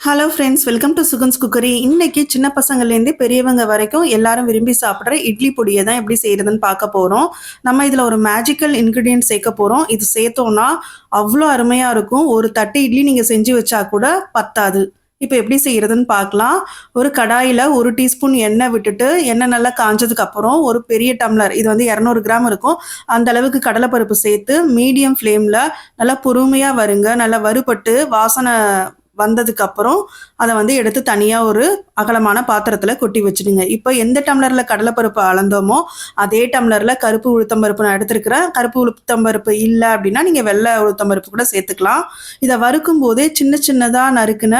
Hello friends welcome to Sugans cookery இன்னைக்கு சின்ன பசங்கள்லேருந்து பெரியவங்க வரைக்கும் எல்லாரும் விரும்பி சாப்பிட்ற இட்லி பொடியை தான் எப்படி செய்கிறதுன்னு பார்க்க போகிறோம் நம்ம இதில் ஒரு மேஜிக்கல் இன்க்ரீடியன்ட் சேர்க்க போகிறோம் இது சேர்த்தோன்னா அவ்வளோ அருமையாக இருக்கும். ஒரு தட்டு இட்லி நீங்கள் செஞ்சு வச்சா கூட பத்தாது. இப்போ எப்படி செய்கிறதுன்னு பார்க்கலாம். ஒரு கடாயில் ஒரு டீஸ்பூன் எண்ணெய் விட்டுட்டு எண்ணெய் நல்லா காஞ்சதுக்கு அப்புறம் ஒரு பெரிய டம்ளர் இது வந்து இரநூறு கிராம் இருக்கும். அந்த அளவுக்கு கடலைப்பருப்பு சேர்த்து மீடியம் ஃப்ளேமில் நல்லா பொறுமையாக வருங்க. நல்லா வறுபட்டு வாசனை வந்ததுக்கு அப்புறம் அதை வந்து எடுத்து தனியாக ஒரு அகலமான பாத்திரத்தில் கொட்டி வச்சுடுங்க. இப்போ எந்த டம்ளரில் கடலைப்பருப்பு அளந்தோமோ அதே டம்ளரில் கருப்பு உளுத்தம்பருப்பு நான் எடுத்துருக்கிறேன். கருப்பு உளுத்தம்பருப்பு இல்லை அப்படின்னா நீங்கள் வெள்ளை உளுத்தம்பருப்பு கூட சேர்த்துக்கலாம். இதை வறுக்கும் போதே சின்ன சின்னதாக நறுக்குன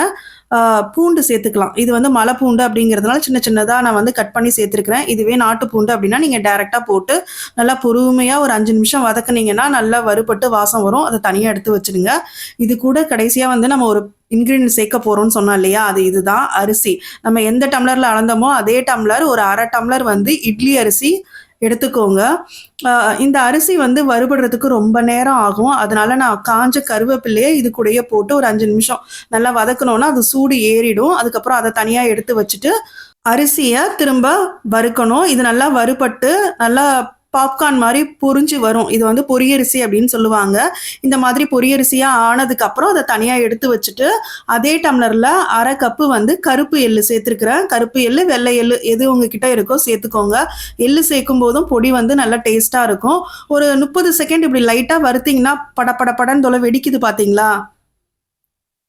பூண்டு சேர்த்துக்கலாம். இது வந்து மலை பூண்டு அப்படிங்கிறதுனால சின்ன சின்னதாக நான் வந்து கட் பண்ணி சேர்த்துருக்கிறேன். இதுவே நாட்டு பூண்டு அப்படின்னா நீங்கள் டேரெக்டாக போட்டு நல்லா பொறுமையாக ஒரு அஞ்சு நிமிஷம் வதக்குனீங்கன்னா நல்லா வறுபட்டு வாசம் வரும். அதை தனியாக எடுத்து வச்சுடுங்க. இது கூட கடைசியாக வந்து நம்ம ஒரு இன்க்ரீடியன்ட் சேர்க்க போகிறோம்னு சொன்னோம் இல்லையா? அது இதுதான். அரிசி. நம்ம எந்த டம்ளரில் அளந்தோமோ அதே டம்ளர் ஒரு அரை டம்ளர் வந்து இட்லி அரிசி எடுத்துக்கோங்க. இந்த அரிசி வந்து வறுபடுறதுக்கு ரொம்ப நேரம் ஆகும். அதனால நான் காஞ்ச கருவேப்பிள்ளையே இது கூடயே போட்டு ஒரு அஞ்சு நிமிஷம் நல்லா வதக்கணும்னா அது சூடு ஏறிடும். அதுக்கப்புறம் அதை தனியாக எடுத்து வச்சுட்டு அரிசியை திரும்ப வறுக்கணும். இது நல்லா வறுபட்டு நல்லா பாப்கார்ன் மாதிரி பொறிஞ்சு வரும். இது வந்து பொரியரிசி அப்படின்னு சொல்லுவாங்க. இந்த மாதிரி பொரியரிசியாக ஆனதுக்கப்புறம் அதை தனியாக எடுத்து வச்சுட்டு அதே டம்ளரில் அரை கப்பு வந்து கருப்பு எள்ளு சேர்த்துருக்குறேன். கருப்பு எள்ளு வெள்ளை எள்ளு எது உங்ககிட்ட இருக்கோ சேர்த்துக்கோங்க. எள்ளு சேர்க்கும் போதும் பொடி வந்து நல்லா டேஸ்ட்டாக இருக்கும். ஒரு முப்பது செகண்ட் இப்படி லைட்டாக வறுத்திங்கன்னா பட பட படன்னு தொலை வெடிக்குது பார்த்தீங்களா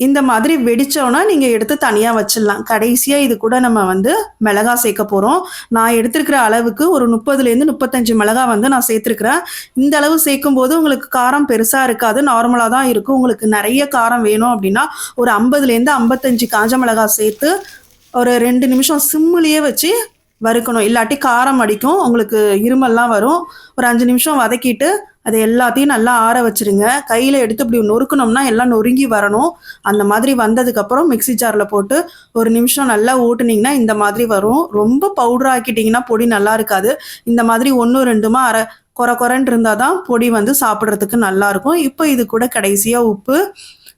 இந்த மாதிரி வெடிச்சோன்னா நீங்கள் எடுத்து தனியாக வச்சிடலாம். கடைசியாக இது கூட நம்ம வந்து மிளகா சேர்க்க போகிறோம் நான் எடுத்துருக்கிற அளவுக்கு ஒரு முப்பதுலேருந்து முப்பத்தஞ்சு மிளகா வந்து நான் சேர்த்துருக்குறேன். இந்த அளவு சேர்க்கும் போது உங்களுக்கு காரம் பெருசாக இருக்காது. நார்மலாக தான் இருக்கும். உங்களுக்கு நிறைய காரம் வேணும் அப்படின்னா ஒரு ஐம்பதுலேருந்து ஐம்பத்தஞ்சு காஞ்ச மிளகா சேர்த்து ஒரு ரெண்டு நிமிஷம் சிம்மிலேயே வச்சு வறுக்கணும். இல்லாட்டி காரம் அடிக்கும். உங்களுக்கு இருமல்லாம் வரும். ஒரு அஞ்சு நிமிஷம் வதக்கிட்டு அதை எல்லாத்தையும் நல்லா ஆற வச்சுருங்க. கையில் எடுத்து இப்படி நொறுக்கணும்னா எல்லாம் நொறுங்கி வரணும். அந்த மாதிரி வந்ததுக்கப்புறம் மிக்சி ஜாரில் போட்டு ஒரு நிமிஷம் நல்லா ஊட்டுனீங்கன்னா இந்த மாதிரி வரும். ரொம்ப பவுடர் ஆக்கிட்டிங்கன்னா பொடி நல்லா இருக்காது. இந்த மாதிரி ஒன்று ரெண்டுமா அரை குறை குறைன்னு இருந்தால் தான் பொடி வந்து சாப்பிட்றதுக்கு நல்லாயிருக்கும் இப்போ இது கூட கடைசியாக உப்பு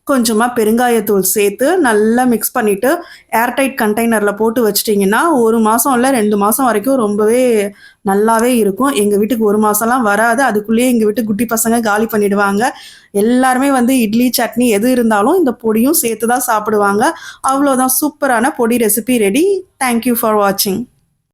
கொஞ்சமாக பெருங்காயத்தூள் சேர்த்து நல்லா மிக்ஸ் பண்ணிவிட்டு ஏர்டைட் கண்டெய்னரில் போட்டு வச்சிட்டிங்கன்னா ஒரு மாதம் இல்லை ரெண்டு மாதம் வரைக்கும் ரொம்பவே நல்லாவே இருக்கும். எங்கள் வீட்டுக்கு ஒரு மாதம்லாம் வராது. அதுக்குள்ளேயே எங்கள் வீட்டு குட்டி பசங்க காலி பண்ணிடுவாங்க. எல்லாருமே வந்து இட்லி சட்னி எது இருந்தாலும் இந்த பொடியும் சேர்த்து தான் சாப்பிடுவாங்க. அவ்வளோதான் சூப்பரான பொடி ரெசிபி ரெடி தேங்க்யூ ஃபார் வாட்சிங்